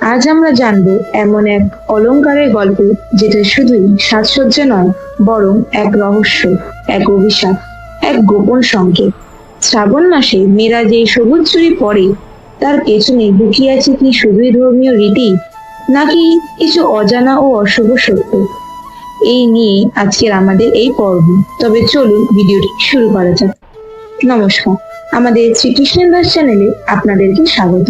আজ আমরা জানব এমন এক অলংকারের গল্প যেটা শুধুই সাজসজ্জা নয়, বরং এক রহস্য, এক অভিশাপ, এক গোপন সংকেত। শ্রাবণ মাসে মেয়েরা যে সবুজ চুরি পরে তার পেছনে লুকিয়ে আছে কি শুধুই ধর্মীয় রীতি, নাকি কিছু অজানা ও অশুভ সত্য? এই নিয়ে আজকের আমাদের এই পর্ব। তবে চলুন ভিডিওটি শুরু করা যাক। নমস্কার, আমাদের শ্রীকৃষ্ণ দাস চ্যানেলে আপনাদেরকে স্বাগত।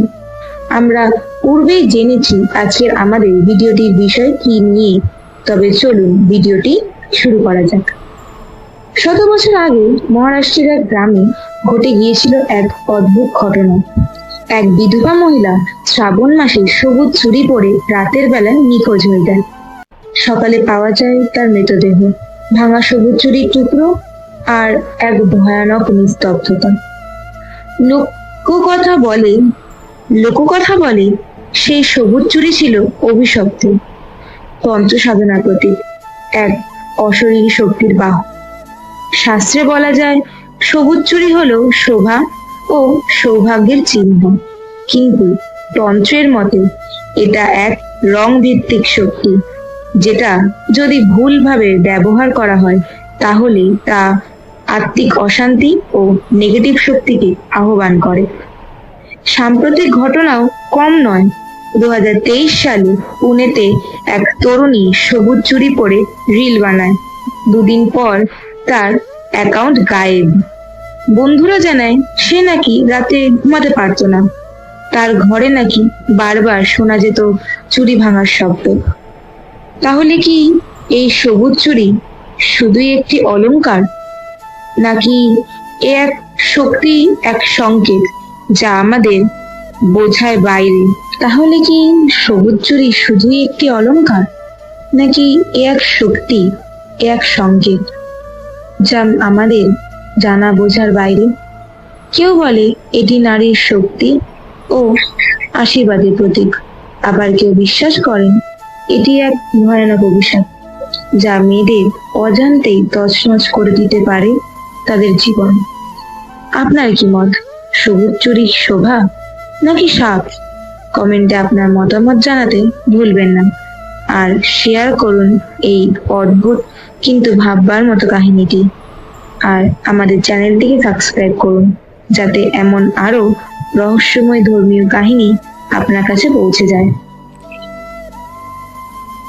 আমরা পূর্বেই জেনেছি আজকের আমাদের ভিডিওটির বিষয় কি নিয়ে। তবে চলুন ভিডিওটি শুরু করা যাক। শত বছর আগে মহারাষ্ট্রের এক গ্রামে ঘটে গিয়েছিল এক অদ্ভুত ঘটনা। এক বিধবা মহিলা শ্রাবণ মাসে সবুজ চুরি পরে রাতের বেলায় নিখোঁজ হয়ে যায়। সকালে পাওয়া যায় তার মৃতদেহ। ভাঙা সবুজ চুরির টুকরো আর এক ভয়ানক নিস্তব্ধতা। লোককথা বলে লোককথা বলে সেই সবুজ চুরি ছিল অভিশপ্ত। তন্ত্র সাধনার প্রতীক, এক অশরীরী শক্তির বাহ। শাস্ত্রে বলা যায়, সবুজ চুরি হলো শোভা ও সৌভাগ্যের চিহ্ন। কিন্তু তন্ত্রের মতে, এটা এক রং ভিত্তিক শক্তি, যেটা যদি ভুলভাবে ব্যবহার করা হয়, তাহলে তা আত্মিক অশান্তি ও নেগেটিভ শক্তিকে আহ্বান করে। সাম্প্রতিক ঘটনাও কম নয়। দু সালে পুনেতে এক তরুণী সবুজ চুরি পরে রিল বানায়। দুদিন পর তার অ্যাকাউন্ট গায়েব। বন্ধুরা জানায়, সে নাকি রাতে ঘুমাতে পারতো না। তার ঘরে নাকি বারবার শোনা যেত চুরি ভাঙার শব্দ। তাহলে কি এই সবুজ চুরি শুধুই একটি অলংকার? নাকি এ এক শক্তি, এক সংকেত? যা আমাদের বোঝায় বাইরে। তাহলে কি সবুজ চুরি শুধুই একটি অলংকার নাকি এ এক শক্তি, এ এক সংকেত, যা আমাদের জানা বোঝার বাইরে? কেউ বলে এটি নারীর শক্তি ও আশীর্বাদের প্রতীক। আবার কেউ বিশ্বাস করেন এটি এক ভয়ানক অভিশাপ, যা মেয়েদের অজান্তেই তছনছ করে দিতে পারে তাদের জীবন। আপনার কি মত? সবুজ চুরির শোভা নাকি সাপ? কমেন্টে আপনার মতামত জানাতে ভুলবেন না। আর শেয়ার করুন এই অদ্ভুত কিন্তু ভাববার মতো কাহিনীটি। আর আমাদের চ্যানেলটিকে সাবস্ক্রাইব করুন, যাতে এমন আরও রহস্যময় ধর্মীয় কাহিনী আপনার কাছে পৌঁছে যায়।